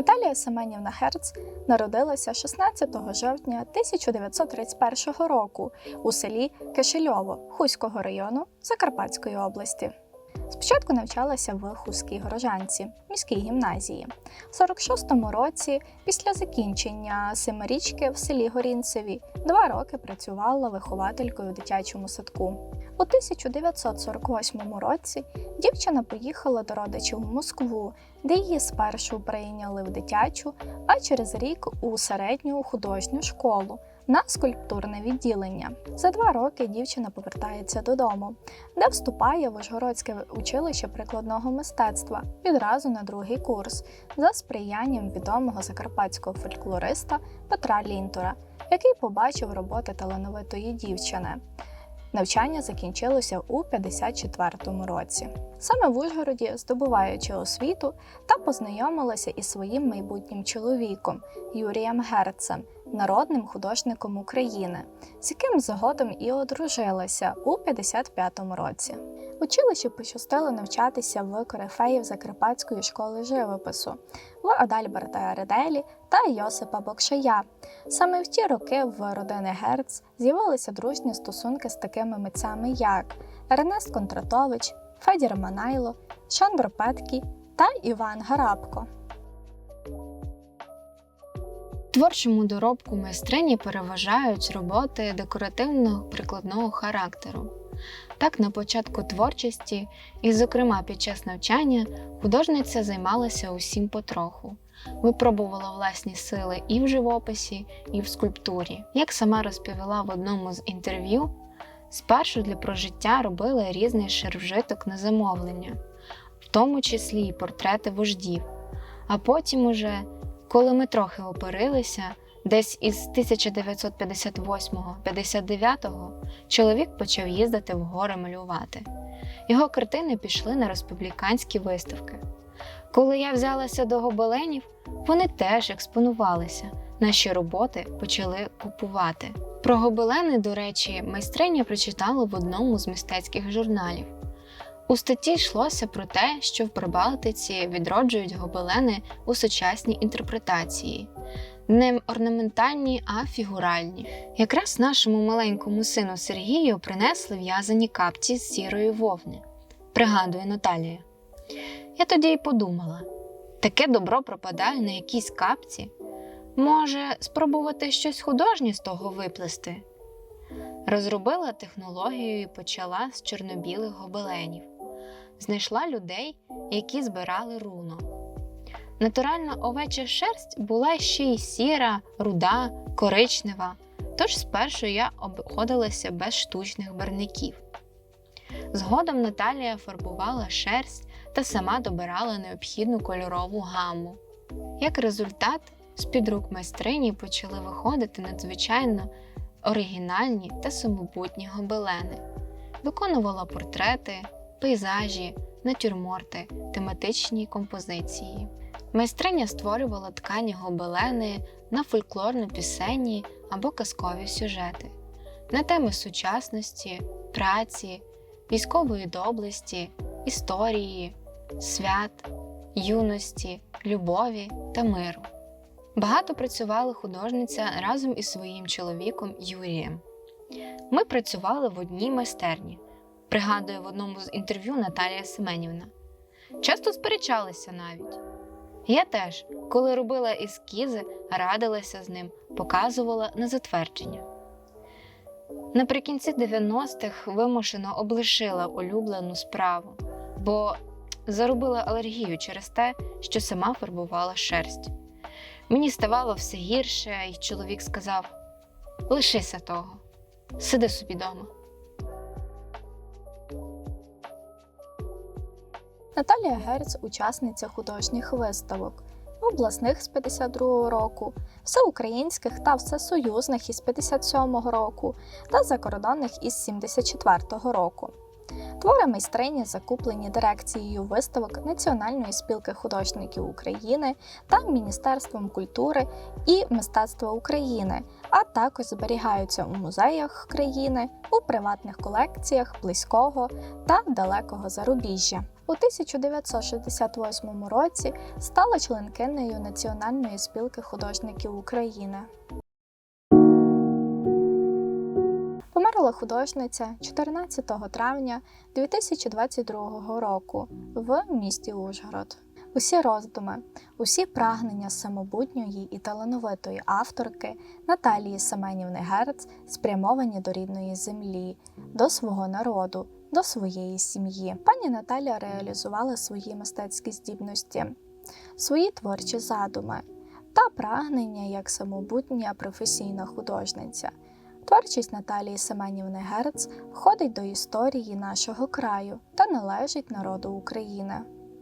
Наталія Семенівна Герц народилася 16 жовтня 1931 року у селі Кишельово Хуського району Закарпатської області. Спочатку навчалася в Хуській Горожанці, міській гімназії. В 46-му році, після закінчення семирічки в селі Горінцеві, два роки працювала вихователькою у дитячому садку. У 1948 році дівчина поїхала до родичів у Москву, де її спершу прийняли в дитячу, а через рік у середню художню школу на скульптурне відділення. За два роки дівчина повертається додому, де вступає в Ужгородське училище прикладного мистецтва відразу на другий курс за сприянням відомого закарпатського фольклориста Петра Лінтура, який побачив роботи талановитої дівчини. Навчання закінчилося у 54-му році. Саме в Ужгороді, здобуваючи освіту, та познайомилася із своїм майбутнім чоловіком Юрієм Герцем, народним художником України, з яким згодом і одружилася у 55-му році. В училищі пощастило навчатися в корифеїв Закарпатської школи живопису в Адальберта Ределі та Йосипа Бокшая. Саме в ті роки в родини Герц з'явилися дружні стосунки з такими митцями, як Ернест Контратович, Федір Манайло, Шандор Петкі та Іван Гарабко. Творчому доробку майстрині переважають роботи декоративного прикладного характеру. Так, на початку творчості, і, зокрема, під час навчання, художниця займалася усім потроху, випробувала власні сили і в живописі, і в скульптурі. Як сама розповіла в одному з інтерв'ю, спершу для прожиття робила різний ширвжиток на замовлення, в тому числі і портрети вождів. А потім уже, коли ми трохи опирилися, десь із 1958-59 чоловік почав їздити в гори малювати. Його картини пішли на республіканські виставки. Коли я взялася до гобеленів, вони теж експонувалися. Наші роботи почали купувати. Про гобелени, до речі, майстриня прочитала в одному з мистецьких журналів. У статті йшлося про те, що в Прибалтиці відроджують гобелени у сучасній інтерпретації, не орнаментальні, а фігуральні. Якраз нашому маленькому сину Сергію принесли в'язані капці з сірої вовни, пригадує Наталія. Я тоді й подумала: таке добро пропадає на якійсь капці. Може, спробувати щось художнє з того виплести? Розробила технологію і почала з чорнобілих гобеленів. Знайшла людей, які збирали руно. Натуральна овеча шерсть була ще й сіра, руда, коричнева, тож спершу я обходилася без штучних барників. Згодом Наталія фарбувала шерсть та сама добирала необхідну кольорову гаму. Як результат, з-під рук майстрині почали виходити надзвичайно оригінальні та самобутні гобелени, виконувала портрети, пейзажі, натюрморти, тематичні композиції. Майстриня створювала ткані гобелени на фольклорно-пісенні або казкові сюжети, на теми сучасності, праці, військової доблесті, історії, свят, юності, любові та миру. Багато працювала художниця разом із своїм чоловіком Юрієм. Ми працювали в одній майстерні, пригадує в одному з інтерв'ю Наталія Семенівна. Часто сперечалися навіть. Я теж, коли робила ескізи, радилася з ним, показувала на затвердження. Наприкінці 90-х вимушено облишила улюблену справу, бо заробила алергію через те, що сама фарбувала шерсть. Мені ставало все гірше, і чоловік сказав: лишися того, сиди собі дома. Наталія Герц учасниця художніх виставок, обласних з 52-го року, всеукраїнських та всесоюзних із 57-го року та закордонних із 74-го року. Твори майстрині закуплені дирекцією виставок Національної спілки художників України та Міністерством культури і мистецтва України, а також зберігаються у музеях країни, у приватних колекціях близького та далекого зарубіжжя. У 1968 році стала членкинею Національної спілки художників України. Померла художниця 14 травня 2022 року в місті Ужгород. Усі роздуми, усі прагнення самобутньої і талановитої авторки Наталії Семенівни Герц спрямовані до рідної землі, до свого народу, до своєї сім'ї. Пані Наталя реалізувала свої мистецькі здібності, свої творчі задуми та прагнення як самобутня професійна художниця. Творчість Наталії Семенівни Герц входить до історії нашого краю та належить народу України.